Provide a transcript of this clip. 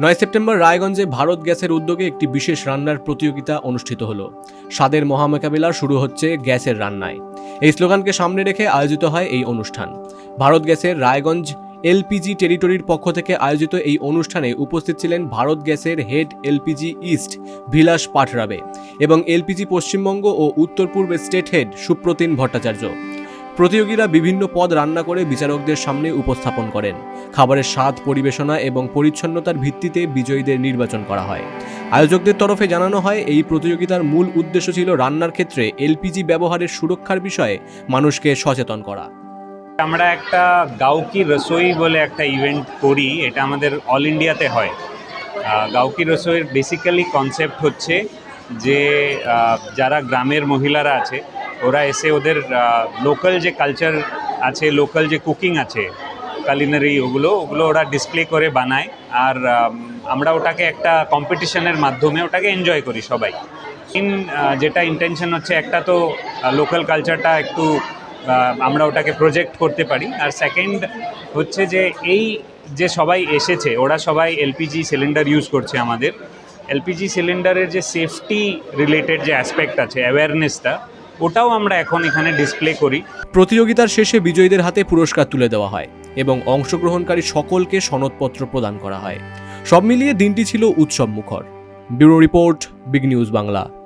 নয় সেপ্টেম্বর রায়গঞ্জে ভারত গ্যাসের উদ্যোগে একটি বিশেষ রান্নার প্রতিযোগিতা অনুষ্ঠিত হলো। স্বাদের মহামোকাবিলা শুরু হচ্ছে গ্যাসের রান্নায়। এই স্লোগানকে সামনে রেখে আয়োজিত হয় এই অনুষ্ঠান। ভারত গ্যাসের রায়গঞ্জ এলপিজি টেরিটরির পক্ষ থেকে আয়োজিত এই অনুষ্ঠানে উপস্থিত ছিলেন ভারত গ্যাসের হেড এলপিজি ইস্ট ভিলাস পাঠরাবে এবং এলপিজি পশ্চিমবঙ্গ ও উত্তর পূর্বের স্টেট হেড সুপ্রতিন ভট্টাচার্য। প্রতিযোগীরা বিভিন্ন পদ রান্না করে বিচারকদের সামনে উপস্থাপন করেন। খাবারের স্বাদ পরিবেশনা এবং পরিচ্ছন্নতার ভিত্তিতে বিজয়ীদের নির্বাচন করা হয়। আয়োজকদের তরফে জানানো হয়, এই প্রতিযোগিতার মূল উদ্দেশ্য ছিল রান্নার ক্ষেত্রে এলপিজি ব্যবহারের সুরক্ষার বিষয়ে মানুষকে সচেতন করা। আমরা একটা গাউকি রসোই বলে একটা ইভেন্ট করি, এটা আমাদের অল ইন্ডিয়াতে হয়। গাউকি রসোইয়ের বেসিক্যালি কনসেপ্ট হচ্ছে যে যারা গ্রামের মহিলারা আছে ওরা এসে ওদের লোকাল যে কালচার আছে লোকাল যে কুকিং আছে কালিনারি ওগুলো ওগুলো ওরা ডিসপ্লে করে বানায়। আর আমরা ওটাকে একটা কম্পিটিশনের মাধ্যমে ওটাকে এনজয় করি সবাই। ইন যেটা ইন্টেনশন হচ্ছে একটা তো লোকাল কালচারটা একটু আমরা ওটাকে প্রজেক্ট করতে পারি। আর সেকেন্ড হচ্ছে যে এই যে সবাই এসেছে, ওরা সবাই এলপিজি সিলিন্ডার ইউজ করছে আমাদের। এলপিজি সিলিন্ডারের যে সেফটি রিলেটেড যে অ্যাসপেক্ট আছে অ্যাওয়ারনেসটা ওটাও আমরা এখন এখানে ডিসপ্লে করি। প্রতিযোগিতার শেষে বিজয়ীদের হাতে পুরস্কার তুলে দেওয়া হয় এবং অংশগ্রহণকারী সকলকে সনদপত্র প্রদান করা হয়। সব মিলিয়ে দিনটি ছিল উৎসব মুখর bureau report, big news Bangla.